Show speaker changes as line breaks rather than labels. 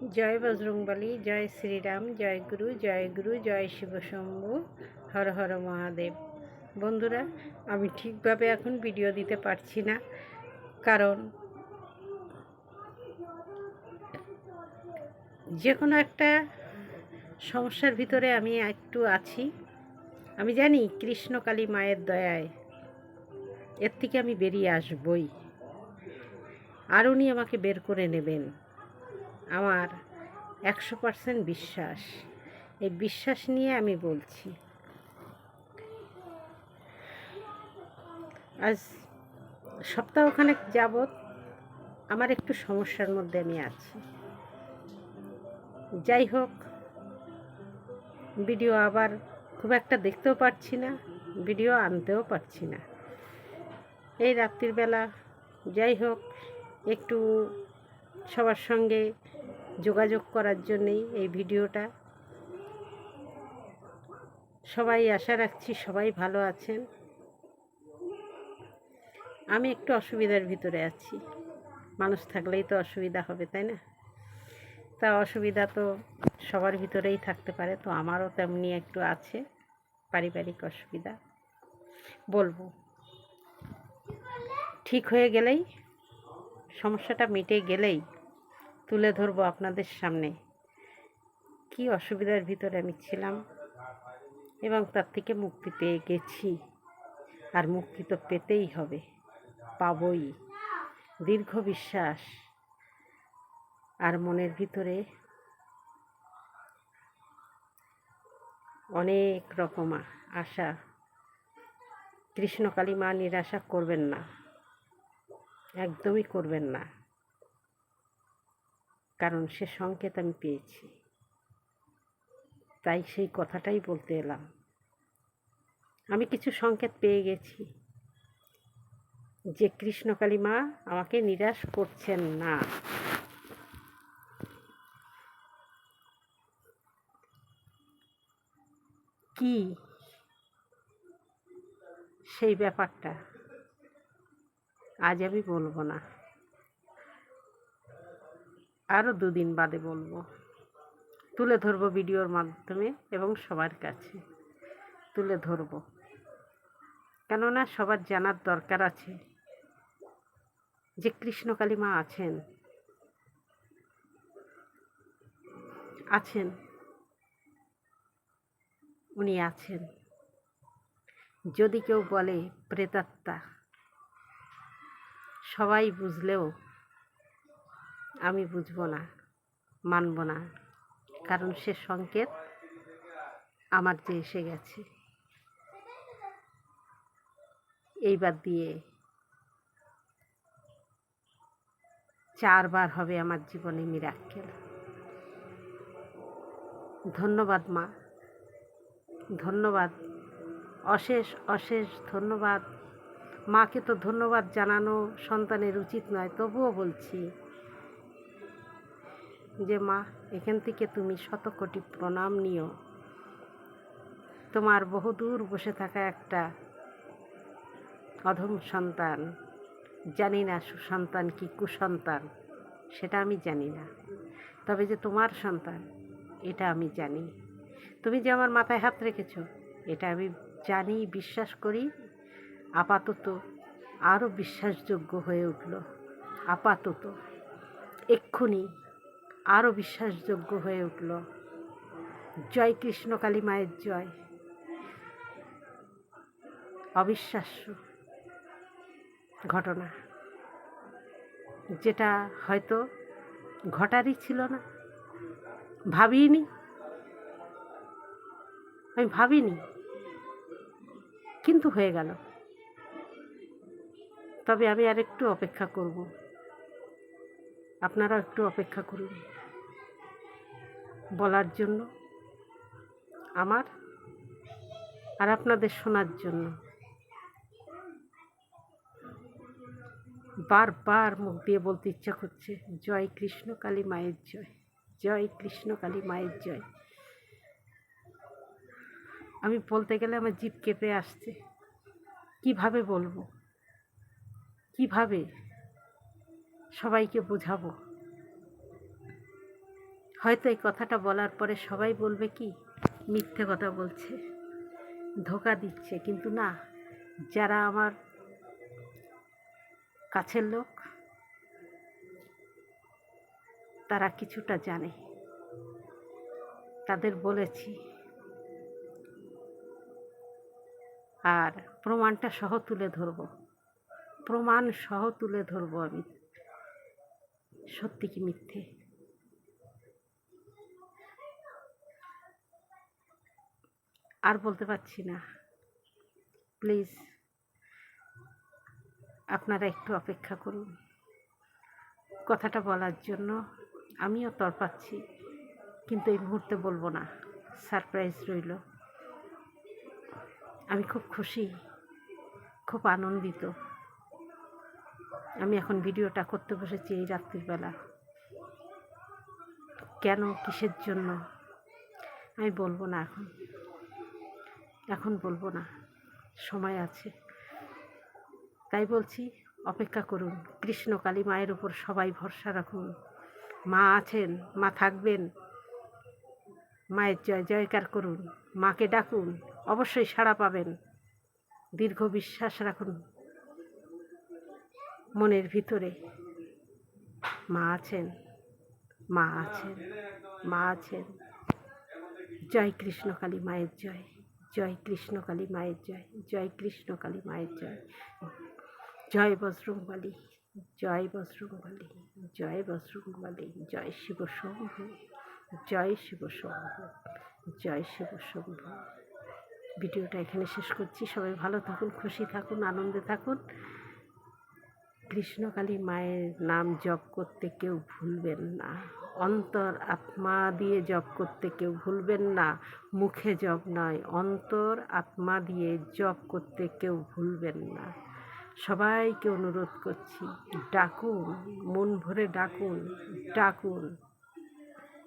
জয় বজরংবলী, জয় শ্রীরাম, জয় গুরু জয় গুরু, জয় শিবশম্ভু হর হর মহাদেব। বন্ধুরা, আমি ঠিকভাবে এখন ভিডিও দিতে পারছি না, কারণ যে কোনো একটা সমস্যার ভিতরে আমি একটু আছি। আমি জানি কৃষ্ণকালী মায়ের দয়ায় এর থেকে আমি বেরিয়ে আসবই। আর উনি আমাকে বের করে নেবেন। আমার একশো পার্সেন্ট বিশ্বাস। এই বিশ্বাস নিয়ে আমি বলছি। আজ সপ্তাহখানেক যাবৎ আমার একটু সমস্যার মধ্যে আমি আছি। যাই হোক, ভিডিও আবার খুব একটা দেখতেও পারছি না, ভিডিও আনতেও পারছি না। এই রাত্রির বেলা যাই হোক, একটু সবার সঙ্গে যোগাযোগ করার জন্যেই এই ভিডিওটা। সবাই আশা রাখছি সবাই ভালো আছেন। আমি একটু অসুবিধার ভিতরে আছি। মানুষ থাকলেই তো অসুবিধা হবে, তাই না? তা অসুবিধা তো সবার ভিতরেই থাকতে পারে, তো আমারও তেমনি একটু আছে পারিবারিক অসুবিধা। বলব, ঠিক হয়ে গেলেই, সমস্যাটা মিটে গেলেই তুলে ধরবো আপনাদের সামনে। কি অসুবিধার ভিতরে আমি ছিলাম এবং তার থেকে মুক্তি পেয়ে গেছি। আর মুক্তি তো পেতেই হবে, পাবই। দীর্ঘ বিশ্বাস। আর মনের ভিতরে অনেক রকম আশা। কৃষ্ণকালী মা নিরাশা করবেন না, একদমই করবেন না। কারণ সে সংকেত আমি পেয়েছি। তাই সেই কথাটাই বলতে এলাম। আমি কিছু সংকেত পেয়ে গেছি যে কৃষ্ণকালী মা আমাকে নিরাশ করছেন না। কি? সেই ব্যাপারটা আজ আমি বলব না। আরও দুদিন বাদে বলব। তুলে ধরবো ভিডিওর মাধ্যমে এবং সবার কাছে। তুলে ধরবো। কেননা সবার জানার দরকার আছে। যে কৃষ্ণকালী মা আছেন। আছেন। উনি আছেন। যদি কেউ বলে, প্রেতাত্মা সবাই বুঝলেও আমি বুঝব না, মানব না, কারণ সে সংকেত আমার যে এসে গেছে। এইবার দিয়ে চারবার হবে আমার জীবনে মিরাক্কেল ধন্যবাদ মা, ধন্যবাদ, অশেষ অশেষ ধন্যবাদ। মাকে তো ধন্যবাদ জানানো সন্তানের উচিত নয়, তবুও বলছি যে, মা, এখান থেকে তুমি শত কোটি প্রণাম নিও। তোমার বহুদূর বসে থাকা একটা অধম সন্তান। জানি না সুসন্তান কি কুসন্তান, সেটা আমি জানি না। তবে যে তোমার সন্তান, এটা আমি জানি। তুমি যে আমার মাথায় হাত রেখেছ, এটা আমি জানি, বিশ্বাস করি। আপাতত আরও বিশ্বাসযোগ্য হয়ে উঠল। আপাতত, এক্ষুনি আরও বিশ্বাসযোগ্য হয়ে উঠল। জয় কৃষ্ণ, কালী মায়ের জয়। অবিশ্বাস্য ঘটনা, যেটা হয়তো ঘটারই ছিল না। ভাবিনি। আমি ভাবিনি, কিন্তু হয়ে গেল। তবে আমি আর একটু অপেক্ষা করব। আপনারাও একটু অপেক্ষা করুন। বলার জন্য, আমার আর আপনাদের শোনার জন্য। বারবার মুখ দিয়ে বলতে ইচ্ছা করছে, জয় কৃষ্ণ কালী মায়ের জয় জয় কৃষ্ণ কালী মায়ের জয়। আমি বলতে গেলে আমার জিভ কেঁপে আসছে। কীভাবে বলব? কীভাবে? সবাইকে বোঝাবো। হয়তো এই কথাটা বলার পরে সবাই বলবে কি, মিথ্যে কথা বলছে, ধোকা দিচ্ছে। কিন্তু না, যারা আমার কাছের লোক, তারা কিছুটা জানে। তাদের বলেছি। আর প্রমাণটা সহ তুলে ধরব। প্রমাণ সহ তুলে ধরব আমি। সত্যি কি মিথ্যে? আর বলতে পারছি না। প্লিজ, আপনারা একটু অপেক্ষা করুন। কথাটা বলার জন্য আমিও তরপাচ্ছি কিন্তু এই মুহূর্তে বলব না। সারপ্রাইজ রইল। আমি খুব খুশি, খুব আনন্দিত। আমি এখন ভিডিওটা করতে বসেছি এই রাত্রিবেলা। কেন, কিসের জন্য? আমি বলব না এখন। এখন বলব না। সময় আছে। তাই বলছি, অপেক্ষা করুন। কৃষ্ণ কালী মায়ের উপর সবাই ভরসা রাখুন। মা আছেন, মা থাকবেন। মায়ের জয় জয়কার করুন। মাকে ডাকুন। অবশ্যই সাড়া পাবেন। দীর্ঘ বিশ্বাস রাখুন। মনের ভিতরে। মা আছেন মা আছেন মা আছেন। জয় কৃষ্ণকালী মায়ের জয় জয় কৃষ্ণকালী মায়ের জয় জয় কৃষ্ণকালী মায়ের জয়। জয় বজরংবলী জয় বজরংবলী জয় বজরংবলী, জয় শিব শম্ভু, জয় শিব শম্ভু, জয় শিব শম্ভু। ভিডিওটা এখানে শেষ করছি। সবাই ভালো থাকুন, খুশি থাকুন, আনন্দে থাকুন। কৃষ্ণকালী মায়ের নাম জপ করতে কেউ ভুলবেন না। অন্তর আত্মা দিয়ে জপ করতে কেউ ভুলবেন না। মুখে জপ নয়, অন্তর আত্মা দিয়ে জপ করতে কেউ ভুলবেন না। সবাইকে অনুরোধ করছি, ডাকুন, মন ভরে ডাকুন ডাকুন।